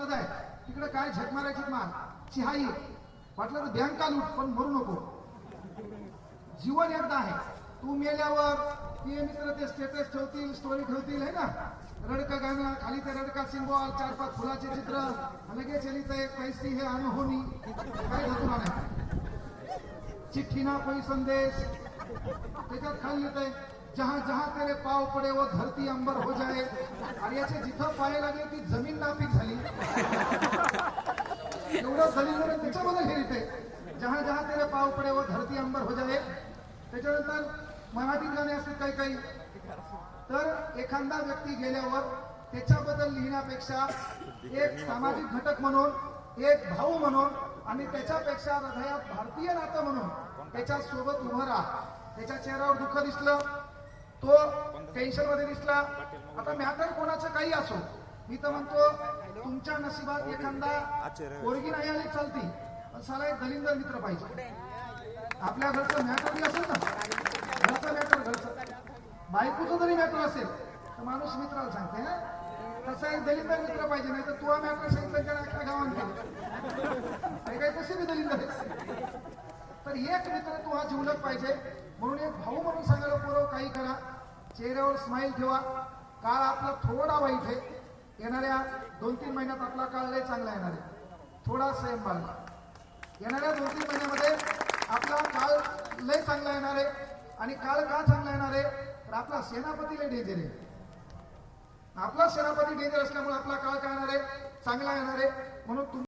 आहे. तिकडे काय झक मारायची मार? चिहाई. वाटलं तर बँका लूट पण मरू नको. जीवन एकदा आहे. तू मेल्यावर ते मित्र ते स्टेटस ठेवतील स्टोरी ठेवतील है ना? रडका गाणं खाली ते रडका सिंबॉल चार पाच फुलाचे चित्र लगेच येली ते कैसी हे अनहोनी. काय धरून नाही चिठ्ठी ना कोई संदेश? त्याच्यात खाली येत आहे जहा जहा तेरे पाव पडे व धरती अंबर हो जाए. आणि याचे जिथं पाय लागले ती जमीन नापीक झाली. एवढं झाली त्याच्याबद्दल हे येते जहा जहा तेरे पाव पडे व धरती अंबर हो जाए. त्याच्यानंतर मराठी गाणे असते काही काही. तर एखादा व्यक्ती गेल्यावर त्याच्याबद्दल लिहिण्यापेक्षा एक सामाजिक घटक म्हणून एक भाऊ म्हणून आणि त्याच्यापेक्षा हृदयात भारतीय नातं म्हणून त्याच्या सोबत उभं राहा. त्याच्या चेहऱ्यावर दुःख दिसलं तो टेन्शनमध्ये दिसला. आता मॅटर कोणाचं काही असो. मी तर म्हणतो तुमच्या नशिबात एखादा पोरगी नाही आली चालती पण साला एक दलिंदर मित्र पाहिजे. आपल्या घरचं मॅटर बी असेल ना? घरचं मॅटर घरचं. बायकोचं जरी मॅटर असेल तर माणूस मित्राला सांगते ना तसा एक दलिंदर मित्र पाहिजे नाही तर तुला मॅटर सांगितलं की अख्ख्या गावात आणि काही कसे बी दलिंदर. तर एक मित्र तू हा जिवलक पाहिजे म्हणून एक भाऊ म्हणून सांगायला पोरव काही करा. चेहऱ्यावर स्माईल ठेवा. काळ आपला थोडा वाईट आहे. येणाऱ्या दोन तीन महिन्यात आपला काळ लय चांगला येणार आहे. थोडा संयम बाळगा. येणाऱ्या दोन तीन महिन्यामध्ये आपला काळ लय चांगला येणार आहे आणि काळ का चांगला येणार आहे? तर आपला सेनापती लय डेंजर आहे. आपला सेनापती डेंजर असल्यामुळे आपला काळ काय येणार आहे? चांगला येणार आहे. म्हणून तुम